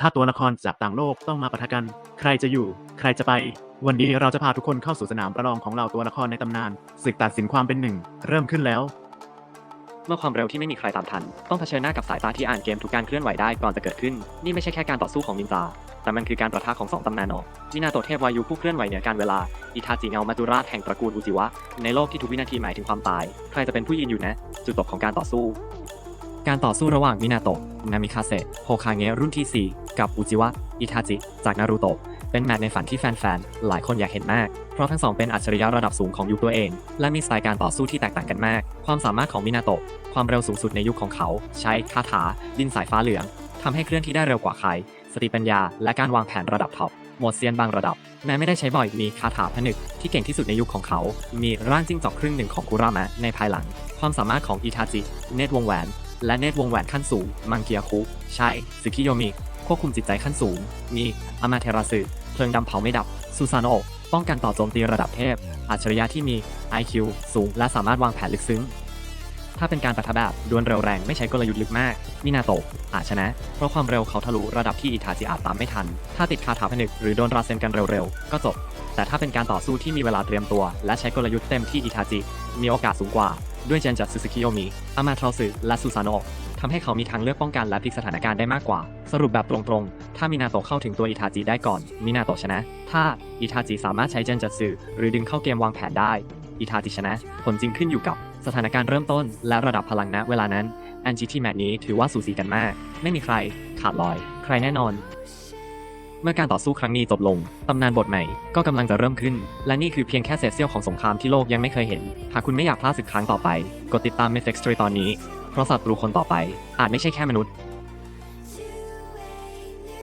ถ้าตัวละครจากต่างโลกต้องมาปะทะกัน ใครจะอยู่ ใครจะไป วันนี้เราจะพาทุกคนเข้าสู่สนามประลองของเราตัวละครในตำนานศึกตัดสินความเป็นหนึ่ง เริ่มขึ้นแล้ว เมื่อความเร็วที่ไม่มีใครตามทัน ต้องเผชิญหน้ากับสายตาที่อ่านเกมทุกการเคลื่อนไหวได้ก่อนจะเกิดขึ้น นี่ไม่ใช่แค่การต่อสู้ของนินจา แต่มันคือการประทะของสองตำนานออกมินาโตเทพวายุผู้เคลื่อนไหวเหนือการเวลา อิทาจิเงามาจุราชแห่งตระกูลอุจิวะ ในโลกที่ทุกวินาทีหมายถึงความตาย ใครจะเป็นผู้ยืนอยู่นะ จุดจบของการต่อสู้ การต่อสู้ระหว่างมินาโตะนามิคาเซะโฮคาเงะรุ่นที่4 กับอุจิวะอิทาจิจากนารูโตะเป็นแมตช์ในฝันที่แฟนๆ หลายคนอยากเห็นมาก เพราะทั้งสองเป็นอัจฉริยะระดับสูงของยุคตัวเอง และมีสไตล์การต่อสู้ที่แตกต่างกันมาก ความสามารถของมินาโตะความเร็วสูงสุดในยุคของเขา ใช้คาถา ดินสายฟ้าเหลืองทำให้เคลื่อนที่ได้เร็วกว่าใคร สติปัญญา และการวางแผนระดับท็อปโหมดเซียนบางระดับ แม้ไม่ได้ใช้บ่อยมีคาถาผนึกที่เก่งที่สุดในยุคของเขา มีร่างจิ้งจอกครึ่งหนึ่งของคุรามะในภายหลัง ความสามารถของอิทาจิ เนตรวงแหวน และเนตรวงแหวนขั้นสูง มังเกียคุใช่สึกิโยมิ ควบคุมจิตใจขั้นสูง มีอามาเทราสึเพลิงดำเผาไม่ดับ ซูซานโอป้องกันต่อโจมตีระดับเทพ อัจฉริยะที่มี IQ สูง และสามารถวางแผนลึกซึ้ง ถ้าเป็นการปะทะแบบดวลเร็วแรงไม่ใช้กลยุทธ์ลึกมาก มินาโตะอาจชนะ เพราะความเร็วเขาทะลุระดับที่อิทาจิอาจตามไม่ทัน ถ้าติดคาถาผนึกหรือโดนราเซนกันเร็วๆ ก็จบ แต่ถ้าเป็นการต่อสู้ที่มีเวลาเตรียมตัว และใช้กลยุทธ์เต็มที่อิทาจิ มีโอกาสสูงกว่า ด้วยเจนจัดซูซูกิโยมิอามาทรอสึและซูซานโอ ทำให้เขามีทางเลือกป้องกันและพลิกสถานการณ์ได้มากกว่า สรุปแบบตรงๆ ถ้ามินาโตเข้าถึงตัวอิทาจิได้ก่อน มินาโตชนะ ถ้าอิทาจิสามารถใช้เจนจัดสึหรือดึงเข้าเกมวางแผนได้ อิทาจิชนะ ผลจริงขึ้นอยู่กับสถานการณ์เริ่มต้น และระดับพลังณเวลานั้นอันจีที่แมตช์นี้ถือว่าสูสีกันมาก ไม่มีใคร ขาดลอย ใครแน่นอน เมื่อการต่อสู้ครั้งนี้จบลง ตำนานบทใหม่ก็กำลังจะเริ่มขึ้น และนี่คือเพียงแค่เศษเสี้ยวของสงครามที่โลกยังไม่เคยเห็น หากคุณไม่อยากพลาดศึกครั้งต่อไป กดติดตาม m e t h e x 3ตอนนี้ เพราะศัตรูคนต่อไปอาจไม่ใช่แค่มนุษย์